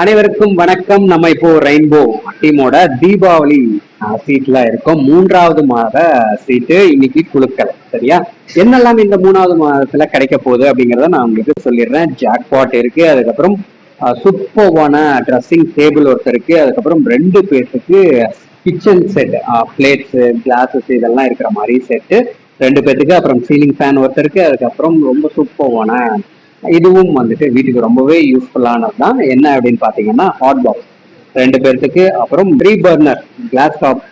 அனைவருக்கும் வணக்கம். நம்ம இப்போ ரெயின்போ டீமோட தீபாவளி சீட்ல இருக்கோம். மூன்றாவது மாத சீட்டு இன்னைக்கு குழுக்கள் சரியா? என்னெல்லாம் இந்த மூணாவது மாதத்துல கிடைக்க போகுது அப்படிங்கறத நான் உங்களுக்கு சொல்லிடுறேன். ஜாக்பாட் இருக்கு அதுக்கப்புறம் சூப்பர்வான ட்ரெஸ்ஸிங் டேபிள் ஒருத்தருக்கு அதுக்கப்புறம் ரெண்டு பேர்த்துக்கு கிச்சன் செட் பிளேட்ஸ் கிளாஸஸ் இதெல்லாம் இருக்கிற மாதிரி செட்டு ரெண்டு பேர்த்துக்கு அப்புறம் சீலிங் ஃபேன் ஒருத்தருக்கு அதுக்கப்புறம் ரொம்ப சூப்பர்வான இதுவும் வந்துட்டு வீட்டுக்கு ரொம்பவே யூஸ்ஃபுல்லானது தான் என்ன அப்படின்னு பார்த்தீங்கன்னா ஹாட் பாக்ஸ் ரெண்டு பேர்த்துக்கு அப்புறம் three burner glass top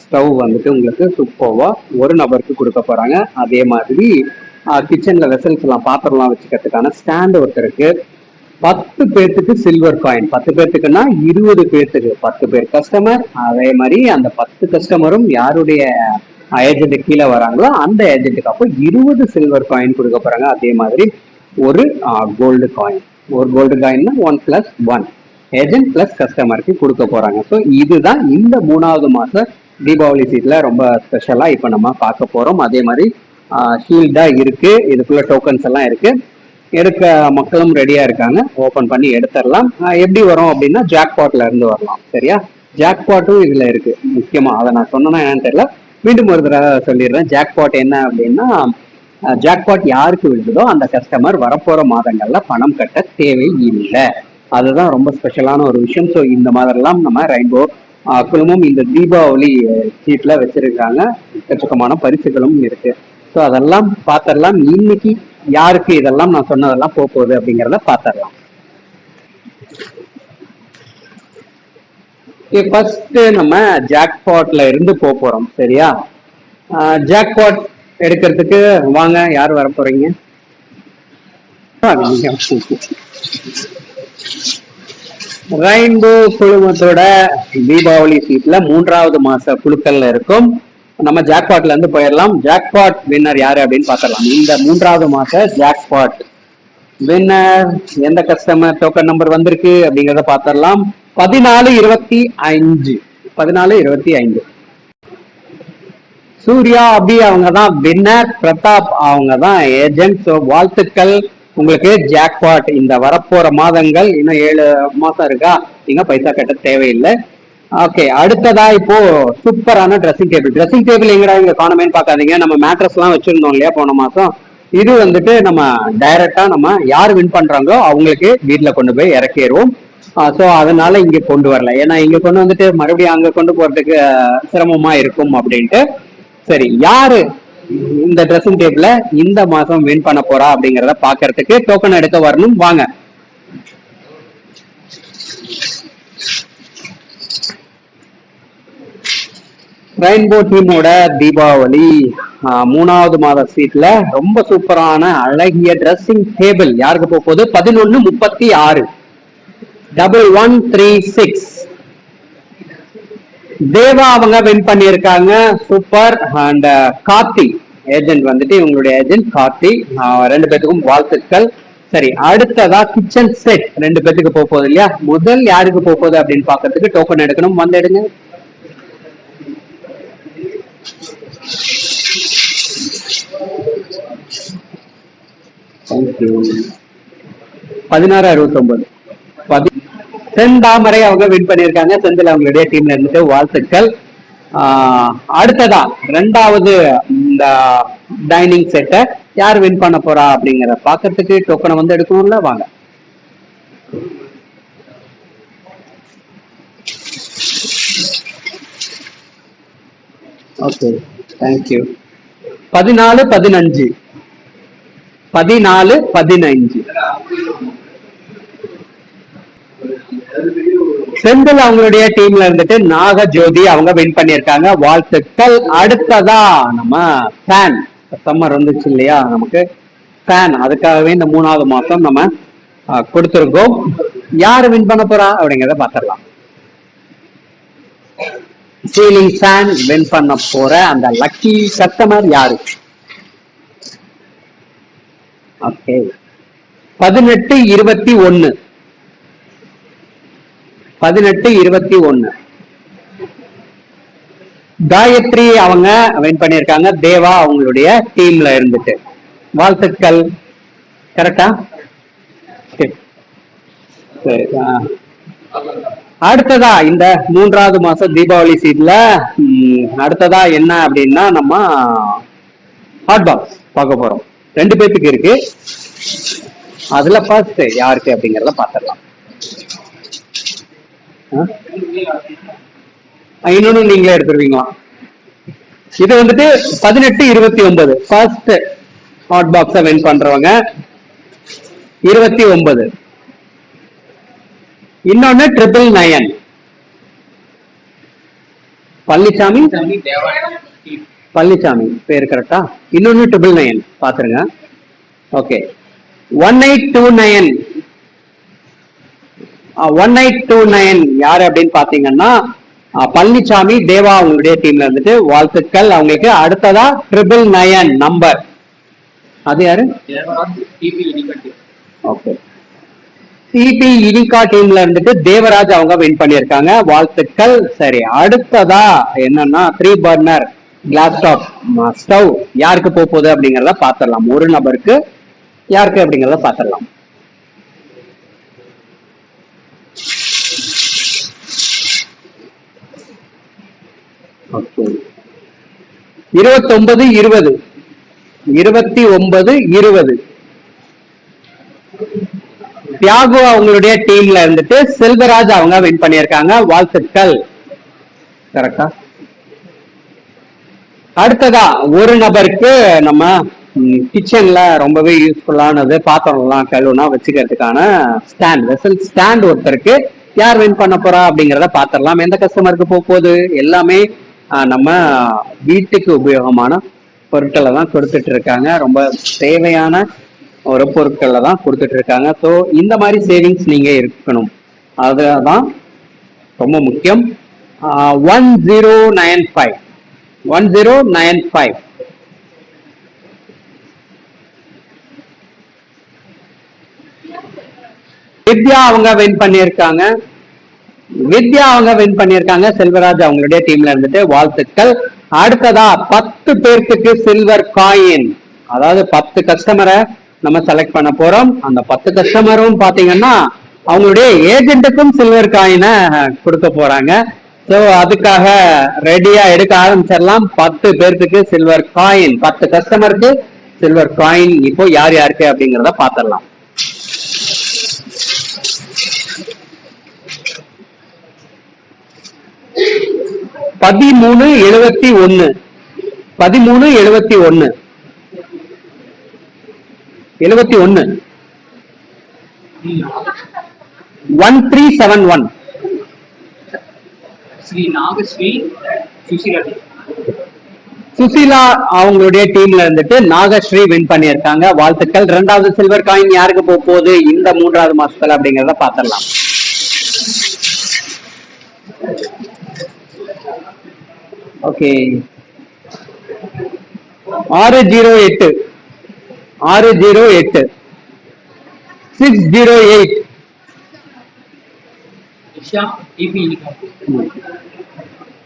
stove வந்துட்டு உங்களுக்கு சூப்பர்வா ஒரு நபருக்கு கொடுக்க போறாங்க. அதே மாதிரி கிச்சன்ல வெசல்ஸ் எல்லாம் பாத்திரம்லாம் வச்சுக்கிறதுக்கான ஸ்டாண்ட் ஒருத்தருக்கு பத்து பேர்த்துக்கு சில்வர் காயின் பத்து பேர்த்துக்குன்னா இருபது பேர்த்துக்கு பத்து பேர் கஸ்டமர் அதே மாதிரி அந்த பத்து கஸ்டமரும் யாருடைய ஏஜென்ட் கீழே வராங்களோ அந்த ஏஜென்ட்டுக்கு அப்போ இருபது சில்வர் காயின் கொடுக்க போறாங்க. அதே மாதிரி ஒரு கோல்டு காயின் ஒரு gold காயின்னா one plus one agent plus கஸ்டமருக்கு கொடுக்க போறாங்க. ஸோ இதுதான் இந்த மூணாவது மாச தீபாவளி சீட்ல ரொம்ப ஸ்பெஷலா இப்போ நம்ம பார்க்க போறோம். அதே மாதிரி ஷீல்டா இருக்கு. இதுக்குள்ள டோக்கன்ஸ் எல்லாம் இருக்கு. எடுக்க மக்களும் ரெடியா இருக்காங்க. ஓபன் பண்ணி எடுத்துடலாம். எப்படி வரும் அப்படின்னா ஜாக்பாட்ல இருந்து வரலாம். சரியா? ஜாக்பாட்டும் இதுல இருக்கு. முக்கியமா அதை நான் சொன்னேன்னா என்னன்னு தெரியல. மீண்டும் ஒரு தடவை சொல்லிடுறேன். ஜாக்பாட் என்ன அப்படின்னா ஜாக்பாட் யாருக்கு விழுந்ததோ அந்த கஸ்டமர் வரப்போற மாதங்கள்ல பணம் கட்ட தேவை இல்லை அதுதான் ரொம்ப ஸ்பெஷலான ஒரு விஷயம். ஸோ இந்த மாதிரிலாம் நம்ம ரெயின்போ குழுமம் இந்த தீபாவளி சீட்ல வச்சிருக்காங்க. எக்கச்சக்கமான பரிசுகளும் இருக்கு. ஸோ அதெல்லாம் பார்த்துடலாம். இன்னைக்கு யாருக்கு இதெல்லாம் நான் சொன்னதெல்லாம் போக போகுது அப்படிங்கிறத பார்த்துடலாம். ஃபர்ஸ்ட் நம்ம ஜாக்பாட்ல இருந்து போக போறோம். சரியா? ஜாக்பாட் எடுக்கிறதுக்கு வாங்க யார் வர போறீங்க? ரெயின்போ குழுமத்தோட தீபாவளி சீட்ல மூன்றாவது மாச குழுக்கள்ல இருக்கும். நம்ம ஜாக்பாட்ல இருந்து போயிடலாம். ஜாக்பாட் வின்னர் யாரு அப்படின்னு பாத்திரலாம் இந்த மூன்றாவது மாச ஜாக்பாட் வின்னர் எந்த கஸ்டமர் டோக்கன் நம்பர் வந்திருக்கு அப்படிங்கறத பாத்திரலாம் பதினாலு இருபத்தி ஐந்து. பதினாலு இருபத்தி ஐந்து. சூர்யா அபி அவங்க தான் வின்னர் பிரதாப் அவங்க தான் ஏஜென்ட் வாழ்த்துக்கள். உங்களுக்கு ஜாக்பாட் இந்த வரப்போற மாதங்கள் இன்னும் ஏழு மாசம் இருக்கா? நீங்க பைசா கட்ட தேவையில்லை. ஓகே அடுத்ததா இப்போ சூப்பரான ட்ரெஸ்ஸிங் டேபிள் ட்ரெஸ்ஸிங் டேபிள் எங்கடா இங்க காணமேன்னு பாக்காதீங்க நம்ம மேட்ரஸ் எல்லாம் வச்சிருந்தோம் இல்லையா போன மாசம்? இது வந்துட்டு நம்ம டைரக்டா நம்ம யார் வின் பண்றாங்களோ அவங்களுக்கு வீட்டுல கொண்டு போய் இறக்கிடுவோம் ஸோ அதனால இங்க கொண்டு வரல. ஏன்னா இங்க கொண்டு வந்துட்டு மறுபடியும் அங்க கொண்டு போறதுக்கு சிரமமா இருக்கும் அப்படின்ட்டு. சரி யாரு இந்த ட்ரெஸ்ஸிங் டேபிள இந்த மாசம் வின் பண்ண போறா அப்படிங்கறத பாக்குறதுக்கு டோக்கன் எடுக்க வரணும்? வாங்க. ரெயின்போ டீமோட தீபாவளி மூணாவது மாத சீட்ல ரொம்ப சூப்பரான அழகிய ட்ரெஸ்ஸிங் டேபிள் யாருக்கு போக போகுது? பதினொன்னு முப்பத்தி ஆறு. Double one three six Deva அவங்க வின் பண்ணியிருக்காங்க. Super and uh, Karthi agent வந்துட்டு இவங்களுடைய ஏஜென்ட் கார்த்தி. ரெண்டு பேத்துக்கும் வாழ்த்துக்கள். சரி அடுத்ததா கிச்சன் செட் ரெண்டு பேத்துக்கு போக போகுது இல்லையா? முதல் யாருக்கு போக போகுது அப்படின்னு பாக்குறதுக்கு டோக்கன் எடுக்கணும். வந்து எடுங்க. பதினாறு அறுபத்தி ஒன்பது பதி செந்தாமரை அவங்க வின் பண்ணியிருக்காங்க. செந்தில் அவங்களுடைய டீம்ல இருந்துட்டு வாழ்த்துக்கள். அடுத்ததா ரெண்டாவது இந்த டைனிங் செட்டை யார் வின் பண்ண போறா அப்படிங்கிற பாக்கிறதுக்கு டோக்கனை வந்து எடுக்கணும்ல? வாங்க. ஓகே தேங்க்யூ பதினாலு பதினஞ்சு. பதினாலு பதினஞ்சு. செந்தில் அவங்களுடைய டீம்ல இருந்துட்டு நாக ஜோதி அவங்க வின் பண்ணிருக்காங்க வாழ்த்துக்கள். அடுத்ததா நம்ம ஃபேன் சம்மர் வந்துச்சு இல்லையா? நமக்கு ஃபேன் அதுக்காகவே இந்த மூணாவது மாசம் நம்ம கொடுத்துருக்கோம். யாரு வின் பண்ண போறா? அப்படிங்கறத பாத்திரலாம் சீலிங் ஃபேன் வின் பண்ண போற அந்த லக்கி கஸ்டமர் யாரு? ஓகே பதினெட்டு இருபத்தி ஒன்னு பதினெட்டு இருபத்தி ஒன்னு. காயத்ரி அவங்க வின் பண்ணியிருக்காங்க. தேவா அவங்களுடைய டீம்ல இருந்துட்டு. வாழ்த்துக்கள். கரெக்டா சரி அடுத்ததா இந்த மூன்றாவது மாசம் தீபாவளி சீட்ல அடுத்ததா என்ன அப்படின்னா நம்ம ஹாட் பாக்ஸ் பார்க்க போறோம். ரெண்டு பேத்துக்கு இருக்கு. அதுல ஃபர்ஸ்ட் யாருக்கு அப்படிங்கறத பாத்திரலாம் ஐநூறு நீங்களே எடுத்துருவீங்களா? இது வந்துட்டு பதினெட்டு இருபத்தி ஒன்பது. ஃபர்ஸ்ட் ஹாட் பாக்ஸ வின் பண்றவங்க. இருபத்தி ஒன்பது. இன்னொன்னு ட்ரிபிள் நயன் பழனிசாமி பழனிசாமி பேர் கரெக்டா இன்னொன்னு ட்ரிபிள் நயன் பாத்துருங்க okay one eight two nine one eight two nine யாரு அப்படின்னு பாத்தீங்கன்னா பழனிசாமி தேவா அவங்களுடைய டீம்ல இருந்துட்டு வாழ்த்துக்கள். அவங்களுக்கு அடுத்ததா ட்ரிபிள் நயன் நம்பர் அது யாரு? ஓகே சிபி இனிகா டீம்ல இருந்துட்டு தேவராஜ் அவங்க வின் பண்ணியிருக்காங்க. வாழ்த்துக்கள். சரி அடுத்ததா என்னன்னா three burner glass top stove யாருக்கு போக போகுது அப்படிங்கறத பாத்திரலாம் ஒரு நபருக்கு யாருக்கு அப்படிங்கறத பாத்திரலாம் ஓகே இருபத்தொன்பது இருபது. இருபத்தி ஒன்பது இருபது. தியாகு அவங்களுடைய டீம்ல இருந்துட்டு செல்வராஜ் அவங்க வின் பண்ணியிருக்காங்க. வாழ்த்துக்கள். கரெக்டா அடுத்ததா ஒரு நபருக்கு நம்ம கிச்சன்ல ரொம்பவே யூஸ்ஃபுல்லானது பாத்திரம்லாம் கழுவுனா வச்சுக்கிறதுக்கான ஸ்டாண்ட் வெசல் ஸ்டாண்ட் ஒருத்தருக்கு. யார் வின் பண்ண போறா அப்படிங்கறத பாத்திரலாம். எந்த கஸ்டமருக்கு போக போகுது? எல்லாமே நம்ம வீட்டுக்கு உபயோகமான பொருட்களை தான் கொடுத்துட்டு இருக்காங்க ரொம்ப தேவையான ஒரு பொருட்களை தான் கொடுத்துட்டு இருக்காங்க ஸோ இந்த மாதிரி சேவிங்ஸ் நீங்க இருக்கணும். அதுதான் ரொம்ப முக்கியம். One zero nine five one zero nine five Vidya அவங்க வின் பண்ணியிருக்காங்க. வித்யா அவங்க வின் பண்ணியிருக்காங்க. செல்வராஜ் அவங்களுடைய டீம்ல இருந்துட்டு வாழ்த்துக்கள். அடுத்ததா பத்து பேர்த்துக்கு சில்வர் காயின் அதாவது பத்து கஸ்டமரை நம்ம செலக்ட் பண்ண போறோம். அந்த பத்து கஸ்டமரும் பாத்தீங்கன்னா அவங்களுடைய ஏஜென்ட்டுக்கும் சில்வர் காயினை கொடுக்க போறாங்க. சோ அதுக்காக ரெடியா எடுக்க ஆரம்பிச்சிடலாம். பத்து பேர்த்துக்கு சில்வர் காயின் பத்து கஸ்டமருக்கு சில்வர் காயின் இப்போ யார் யாருக்கு அப்படிங்கிறத பாத்திரலாம் பதிமூணு எழுபத்தி ஒன்னு பதிமூணு எழுபத்தி ஒன்னு எழுபத்தி ஒன்னு one three seven one. Suseela அவங்களுடைய டீம்ல இருந்துட்டு நாகஸ்ரீ வின் பண்ணியிருக்காங்க. வாழ்த்துக்கள். ரெண்டாவது சில்வர் காயின் யாருக்கு போக போகுது? இந்த மூன்றாவது மாசத்துல அப்படிங்கறத பாத்திரலாம் ஓகே. ஆறு ஜீரோ எட்டு. ஆறு ஜீரோ எட்டு. Six zero eight.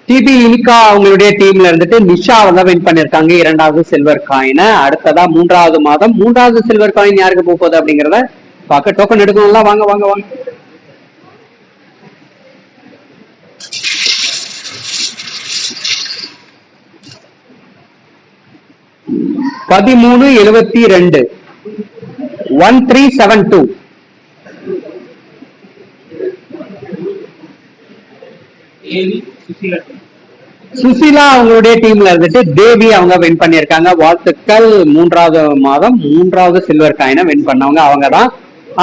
DP Inika. அவங்களுடைய டீம்ல இருந்துட்டு நிஷா அவங்க வின் பண்ணிருக்காங்க இரண்டாவது சில்வர் காயினை அடுத்ததா மூன்றாவது மாதம் மூன்றாவது சில்வர் காயின் யாருக்கு போக போகுது அப்படிங்கறத பார்க்க டோக்கன் எடுக்கணும்ல. வாங்க வாங்க வாங்க. பதிமூணு எழுபத்தி ரெண்டு. One three seven two Susila அவங்களுடைய டீம்ல இருந்துட்டு தேவி அவங்க வின் பண்ணியிருக்காங்க. வாழ்த்துக்கள். மூன்றாவது மாதம் மூன்றாவது சில்வர் காயினை வின் பண்ணவங்க அவங்க தான்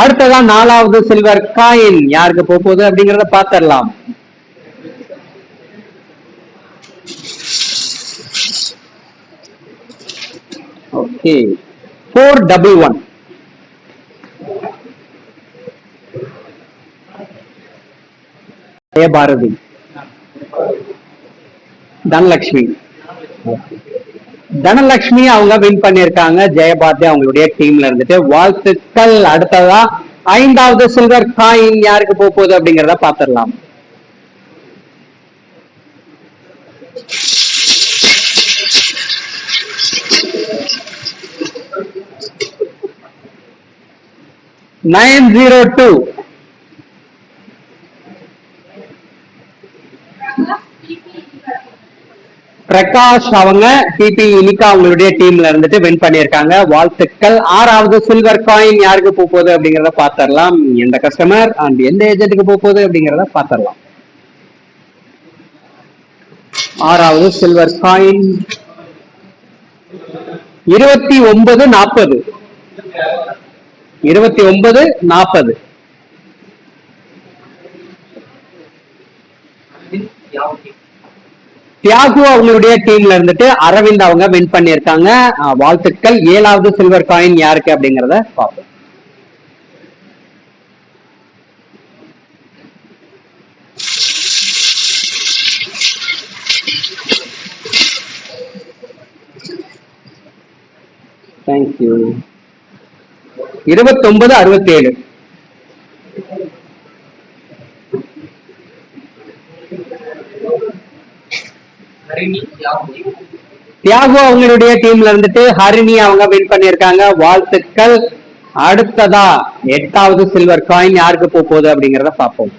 அடுத்ததா நாலாவது சில்வர் காயின் யாருக்கு போக போகுது அப்படிங்கறத பாத்திரலாம் okay four double one Bharathi Dhanalakshmi Dhanalakshmi அவங்க வின் பண்ணிருக்காங்க ஜெயபாரதி அவங்களுடைய டீம்ல இருந்துட்டு வாழ்த்துக்கள். அடுத்ததா ஐந்தாவது சில்வர் காயின் யாருக்கு போக போகுது அப்படிங்கறத பாத்திரலாம் நைன் ஜீரோ டூ. பிரகாஷ் அவங்க பிபி இனிகா அவங்களுடைய டீம்ல இருந்துட்டு வின் பண்ணியிருக்காங்க. வாழ்த்துக்கள். ஆறாவது சில்வர் காயின் யாருக்கு போக போகுது அப்படிங்கிறத பாத்திரலாம். எந்த கஸ்டமர் அண்ட் எந்த ஏஜென்ட்டுக்கு போக போகுது அப்படிங்கிறத பாத்திரலாம். ஆறாவது சில்வர் காயின் இருபத்தி ஒன்பது நாற்பது இருபத்தி ஒன்பது நாற்பது. தியாகு அவங்களுடைய டீம்ல இருந்துட்டு அரவிந்த் அவங்க வின் பண்ணியிருக்காங்க. வாழ்த்துக்கள். ஏழாவது சில்வர் காயின் யாருக்கு அப்படிங்கறத பார்ப்போம். தேங்க்யூ இருபத்தொன்பது ஹரிணி யாவுக்கு தியாகு அவங்களுடைய டீம்ல இருந்துட்டு ஹரிணி அவங்க வின் பண்ணியிருக்காங்க. வாழ்த்துக்கள். அடுத்ததா எட்டாவது சில்வர் காயின் யாருக்கு போக போகுது அப்படிங்கறத பார்ப்போம்.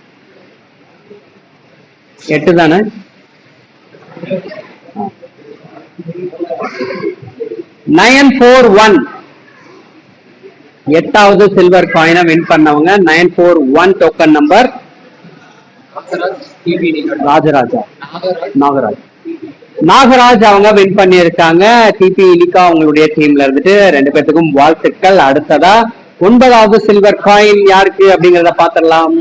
எட்டு தானே? நயன் ஃபோர் ஒன் எட்டாவது சில்வர் காயினை வின் பண்ணவங்க nine four one token number Rajaraja. Nagaraj. Nagaraj அவங்க வின் பண்ணியிருக்காங்க. டிபி இலிகா அவங்களுடைய டீம்ல இருந்துட்டு ரெண்டு பேர்த்துக்கும் வாழ்த்துக்கள். அடுத்ததா ஒன்பதாவது சில்வர் காயின் யாருக்கு அப்படிங்கறத பாத்திரலாம்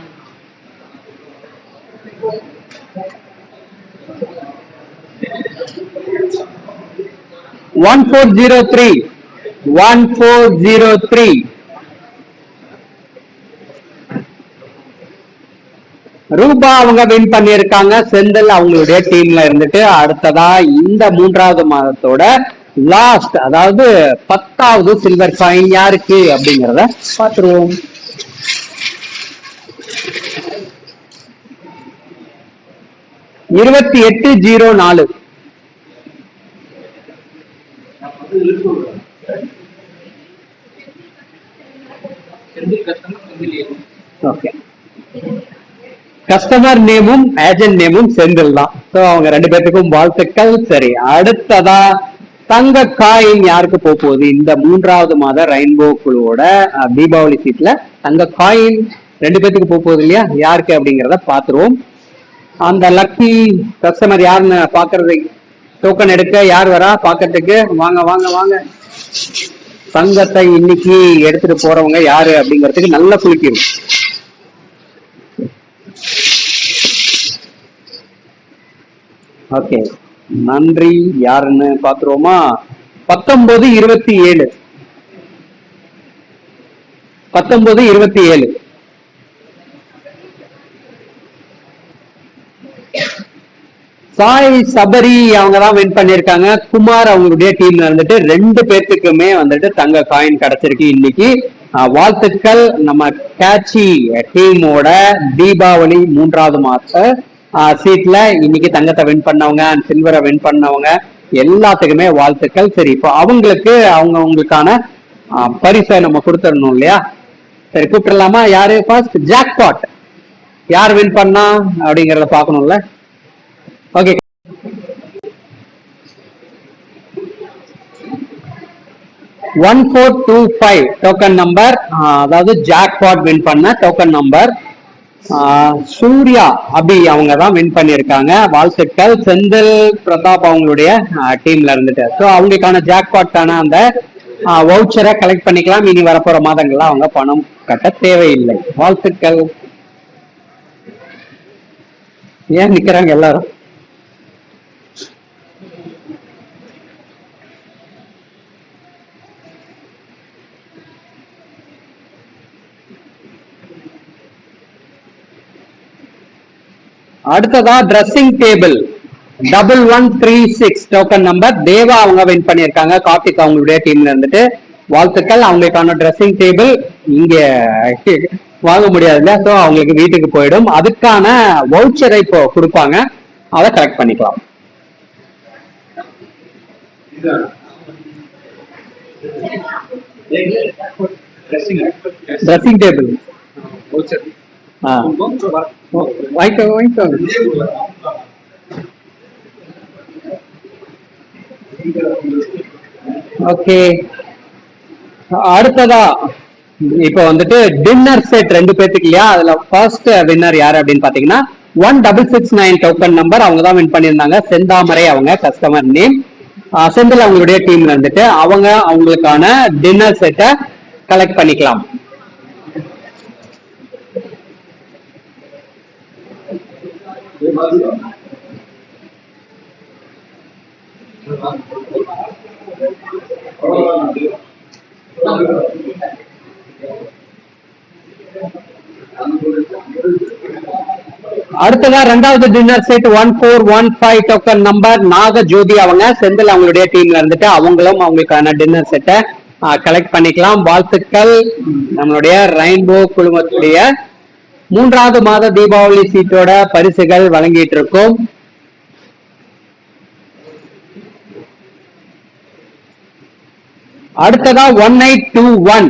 one four zero three one four zero three Rupa அவங்க வின் பண்ணியிருக்காங்க. செந்தில் அவங்களுடைய டீம்ல இருந்துட்டு அடுத்ததா இந்த மூன்றாவது மாதத்தோட லாஸ்ட் அதாவது பத்தாவது சில்வர் காயின் யாருக்கு அப்படிங்கறத பாத்துருவோம் இருபத்தி எட்டு ஜீரோ நாலு. ஓகே கஸ்டமர் நேமும் ஏஜென்ட் நேமும் செந்தில் தான் ஸோ அவங்க ரெண்டு பேர்த்துக்கும் வாழ்த்துக்கள். சரி அடுத்ததா தங்க காயின் யாருக்கு போக போகுது? இந்த மூன்றாவது மாத ரெயின்போ குழுவோட தீபாவளி சீட்ல தங்க காயின் ரெண்டு பேர்த்துக்கு போக போகுது இல்லையா? யாருக்கு அப்படிங்கறத பாத்துருவோம் அந்த லக்கி கஸ்டமர் யாருன்னு பாக்குறது டோக்கன் எடுக்க யார் வரா? பாக்கிறதுக்கு வாங்க வாங்க வாங்க. தங்கத்தை இன்னைக்கு எடுத்துட்டு போறவங்க யாரு அப்படிங்கறதுக்கு நல்லா குளிக்கணும் ஓகே. நன்றி. யாருன்னு பாத்துருவோமா? பத்தொன்பது இருபத்தி ஏழு. பத்தொன்பது இருபத்தி ஏழு. சாய் சபரி அவங்க தான் வின் பண்ணிருக்காங்க. குமார் அவங்களுடைய டீம்ல இருந்துட்டு ரெண்டு பேர்த்துக்குமே வந்துட்டு தங்க காயின் கிடைச்சிருக்கு இன்னைக்கு. வாழ்த்துக்கள். நம்ம கேட்சி டீமோட தீபாவளி மூன்றாவது மாச சீட்ல இன்னைக்கு தங்கத்தை வின் பண்ணவங்க அண்ட் சில்வரை வின் பண்ணவங்க எல்லாத்துக்குமே வாழ்த்துக்கள். சரி இப்போ அவங்களுக்கு அவங்க அவங்களுக்கான பரிசை நம்ம கொடுத்துடணும் இல்லையா? சரி கூப்பிடலாமா? யாரு ஃபர்ஸ்ட் ஜாக்பாட் யார் வின் பண்ணா அப்படிங்கறத பார்க்கணும்ல. Okay one four two five token number அதாவது ஜாக்பாட் வின் பண்ண டோக்கன் நம்பர் சூர்யா அபி அவங்க தான் வின் பண்ணியிருக்காங்க வாழ்த்துக்கள் செந்தில் பிரதாப் அவங்களுடைய டீம்ல இருந்துட்டு. ஸோ அவங்களுக்கான ஜாக்பாட்டான அந்த வவுச்சரை கலெக்ட் பண்ணிக்கலாம். இனி வரப்போற மாதங்கள்ல அவங்க பணம் கட்ட தேவையில்லை. வாழ்த்துக்கள் ஏன் நிக்கிறாங்க எல்லாரும்? அடுத்ததா dressing table double one three six token number Deva அவங்க வின் பண்ணியிருக்காங்க. கார்த்திக் அவங்களுடைய டீம்ல இருந்துட்டு. வாழ்த்துக்கள். அவங்களுக்கான ட்ரெஸ்ஸிங் டேபிள் இங்க வாங்க முடியாதுல்ல. ஸோ அவங்களுக்கு வீட்டுக்கு போயிடும். அதுக்கான வவுச்சரை இப்போ கொடுப்பாங்க. அதை கலெக்ட் பண்ணிக்கலாம். ட்ரெஸ்ஸிங் டேபிள் ஆ வாங்கிக்கோங்க வாங்கிக்கோங்க ஓகே. அடுத்ததா இப்போ வந்துட்டு டின்னர் செட் ரெண்டு பேத்துக்கு இல்லையா? அதுல ஃபர்ஸ்ட் வின்னர் யாரு அப்படின்னு பாத்தீங்கன்னா one double six nine token number அவங்க தான் வின் பண்ணியிருந்தாங்க. செந்தாமரை அவங்க கஸ்டமர் நேம் செந்தில் அவங்களுடைய டீம்ல இருந்துட்டு அவங்க அவங்களுக்கான டின்னர் செட்டை கலெக்ட் பண்ணிக்கலாம். அடுத்ததா ரெண்டாவது dinner set one four one five token number Naga Jothi அவங்க செந்தில் அவங்களுடைய டீம்ல இருந்துட்டு அவங்களும் அவங்களுக்கான டின்னர் செட்டை கலெக்ட் பண்ணிக்கலாம். வாழ்த்துக்கள். நம்மளுடைய ரெயின்போ குழுமத்துடைய மூன்றாவது மாத தீபாவளி சீட்டோட பரிசுகள் வழங்கிட்டு இருக்கோம் அடுத்ததா one eight two one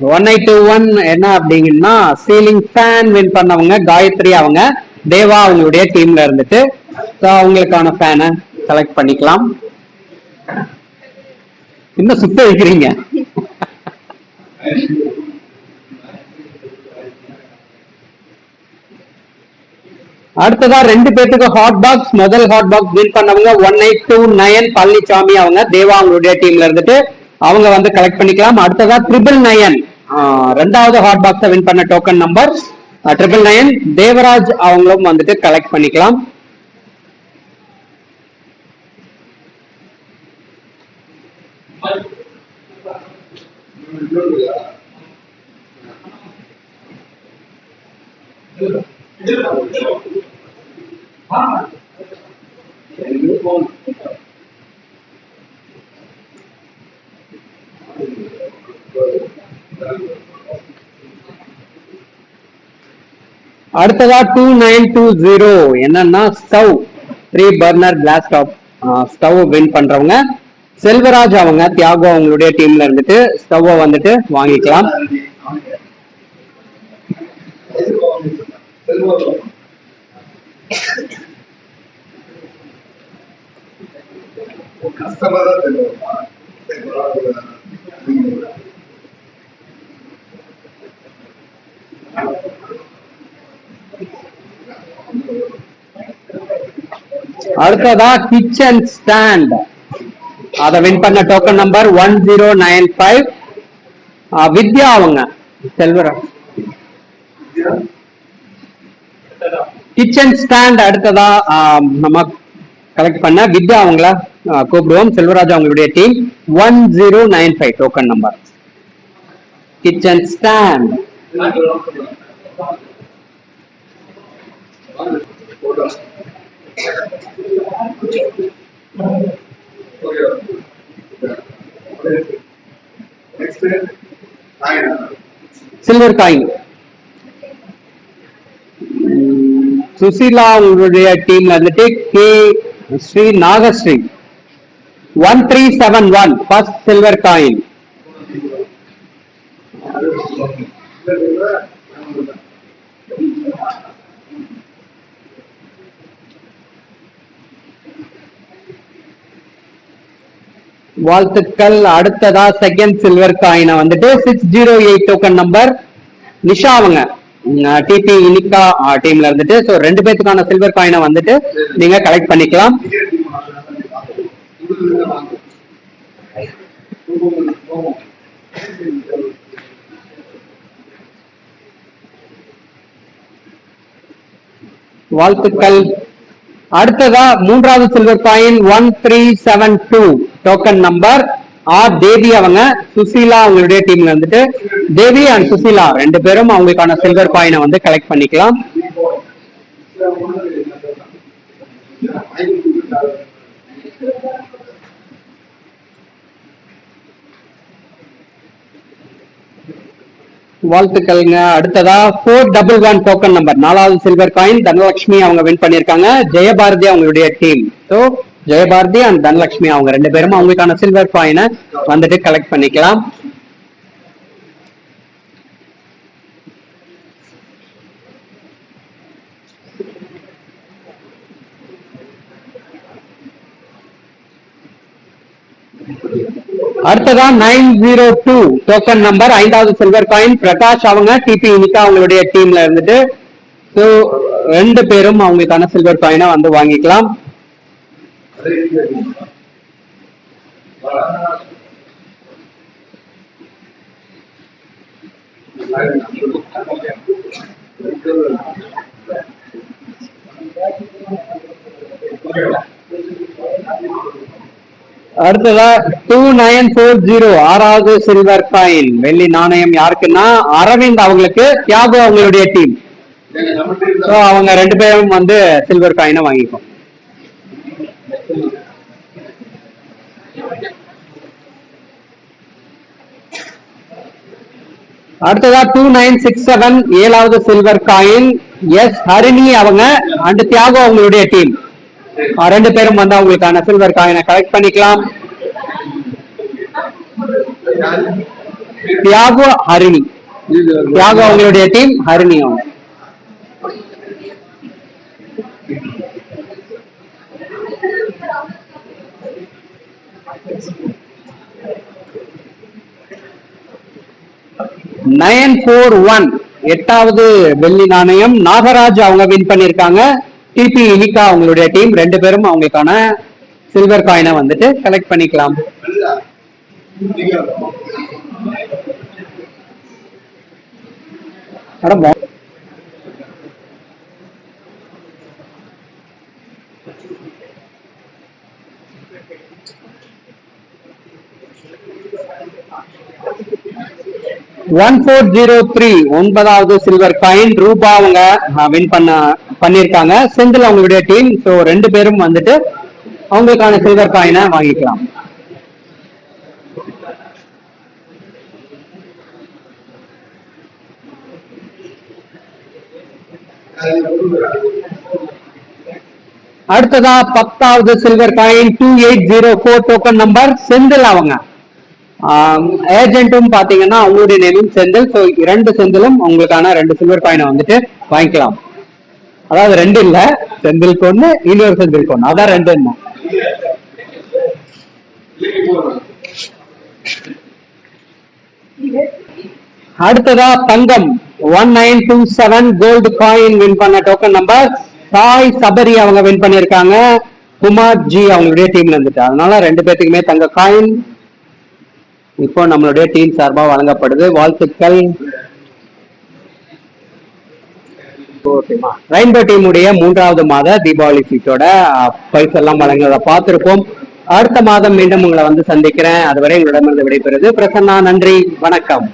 one eight two one என்ன அப்படிங்கன்னா சீலிங் ஃபேன் வின் பண்ணவங்க காயத்ரி அவங்க தேவா அவங்களுடைய டீம்ல இருந்துட்டு அவங்களுக்கான ஃபேனை செலக்ட் பண்ணிக்கலாம். இன்னும் சுத்த வைக்கிறீங்க? அடுத்ததா ரெண்டு பேர்த்துக்கு ஹாட் பாக்ஸ் முதல் ஹாட் பாக்ஸ் வின் பண்ணவங்க one eight two nine Palanisamy அவங்க தேவா அவங்களுடைய டீம்ல இருந்துட்டு அவங்க வந்து கலெக்ட் பண்ணிக்கலாம். அடுத்ததா ட்ரிபிள் நயன் ரெண்டாவது ஹாட் பாக்ஸை வின் பண்ண token number triple nine Devaraj அவங்களும் வந்துட்டு கலெக்ட் பண்ணிக்கலாம். அடுத்ததா டூ நைன் டூ ஜீரோ என்னன்னா stove three burner glass top stove win பண்றவங்க. செல்வராஜ் அவங்க தியாகோ அவங்களுடைய டீம்ல இருந்துட்டு ஸ்டவ்வை வந்துட்டு வாங்கிக்கலாம். தான் தெரியுமா அடுத்ததா கிச்சன் ஸ்டாண்ட் அதை வின் பண்ண token number one zero nine five Vidya அவங்க செல்வராஜ். கிச்சன் ஸ்டாண்ட் அடுத்ததா நம்ம கலெக்ட் பண்ண வித்யா அவங்கள கூப்பிடுவோம். செல்வராஜ் அவங்களுடைய team one zero nine five token number kitchen stand silver coin Susila உங்களுடைய டீம்ல வந்துட்டு K Sri Nagasri. One three seven one first silver coin வாழ்த்துக்கள். அடுத்ததா செகண்ட் சில்வர் காயினை வந்துட்டு six zero eight token number Nisha அவங்க. டிபி இனிகா டீம்ல இருந்துட்டு ஸோ ரெண்டு பேத்துக்கான சில்வர் காயினை வந்துட்டு நீங்க கலெக்ட் பண்ணிக்கலாம். வாழ்த்துக்கள். அடுத்ததா மூன்றாவது silver coin one three seven two token number R Devi அவங்க சுசீலா அவங்களுடைய டீம்ல வந்துட்டு தேவி அண்ட் சுசீலா ரெண்டு பேரும் அவங்களுக்கான சில்வர் காயினை வந்து கலெக்ட் பண்ணிக்கலாம். வாழ்த்துக்கள்ங்க. அடுத்ததா four double one token number நாலாவது சில்வர் காயின் தனலட்சுமி அவங்க வின் பண்ணிருக்காங்க ஜெயபாரதி அவங்களுடைய team so Jayabharathi and Dhanalakshmi அவங்க ரெண்டு பேரும் அவங்களுக்கான சில்வர் காயினை வந்துட்டு கலெக்ட் பண்ணிக்கலாம். அடுத்ததா nine zero two token number ஐந்தாவது சில்வர் காயின் பிரகாஷ் அவங்க டிபி இனிகா அவங்களுடைய டீம்ல இருந்துட்டு ஸோ ரெண்டு பேரும் அவங்களுக்கான சில்வர் காயினை வந்து வாங்கிக்கலாம். அடுத்ததா டூ நைன் ஃபோர் ஜீரோ ஆறாவது சில்வர் காயின் வெள்ளி நாணயம் யாருக்குன்னா அரவிந்த் அவங்களுக்கு தியாகு அவங்களுடைய டீம் அவங்க ரெண்டு பேரும் வந்து சில்வர் காயினை வாங்கிக்கும் அடுத்ததா டூ நைன் சிக்ஸ் செவன் ஏழாவது சில்வர் காயின் எஸ் ஹரிணி அவங்க அண்ட் தியாகோ அவங்களுடைய டீம் ரெண்டு பேரும் வந்து அவங்களுக்கான சில்வர் காயினை கலெக்ட் பண்ணிக்கலாம். தியாகோ ஹரிணி. தியாகோ அவங்களுடைய டீம் ஹரிணி அவங்க. Nine four one. எட்டாவது வெள்ளி நாணயம். நாகராஜ் அவங்க வின் பண்ணிருக்காங்க டிபி இனிகா அவங்களுடைய டீம் ரெண்டு பேரும் அவங்களுக்கான சில்வர் காயினை வந்துட்டு கலெக்ட் பண்ணிக்கலாம். Madam one four zero three ஒன்பதாவது சில்வர் காயின் ரூபா அவங்க வின் பண்ண பண்ணிருக்காங்க செந்தில் அவங்களுடைய டீம் ஸோ ரெண்டு பேரும் வந்துட்டு அவங்களுக்கான சில்வர் காயினை வாங்கிக்கலாம். அடுத்ததா பத்தாவது silver coin two eight zero four token number Senthil அவங்க. ஏஜென்ட்டும் பாத்தீங்கன்னா அவங்களுடைய நேமும் செந்தில். ஸோ இரண்டு செந்திலும் உங்களுக்கான ரெண்டு சில்வர் காயினை வந்துட்டு வாங்கிக்கலாம். அதாவது ரெண்டு இல்ல செந்தில் ஒண்ணு இன்னொரு செந்தில் ஒண்ணு அதான் ரெண்டு என்ன? அடுத்ததா தங்கம். One nine two seven gold coin win பண்ண டோக்கன் நம்பர் சாய் சபரி அவங்க வின் பண்ணிருக்காங்க குமார் ஜி அவங்களுடைய டீம்ல இருந்துட்டு. அதனால ரெண்டு பேர்த்துக்குமே தங்க காயின் இப்போ நம்மளுடைய டீம் சார்பாக வழங்கப்படுது வாழ்த்துக்கள். ஓகேமா ரெயின்போ டீமுடைய மூன்றாவது மாத தீபாவளி சீட்டோட பரிசெல்லாம் வழங்குறத பார்த்திருப்போம். அடுத்த மாதம் மீண்டும் உங்களை வந்து சந்திக்கிறேன். அதுவரை உங்களிடமிருந்து விடைபெறுது. பிரசன்னா நன்றி. வணக்கம்.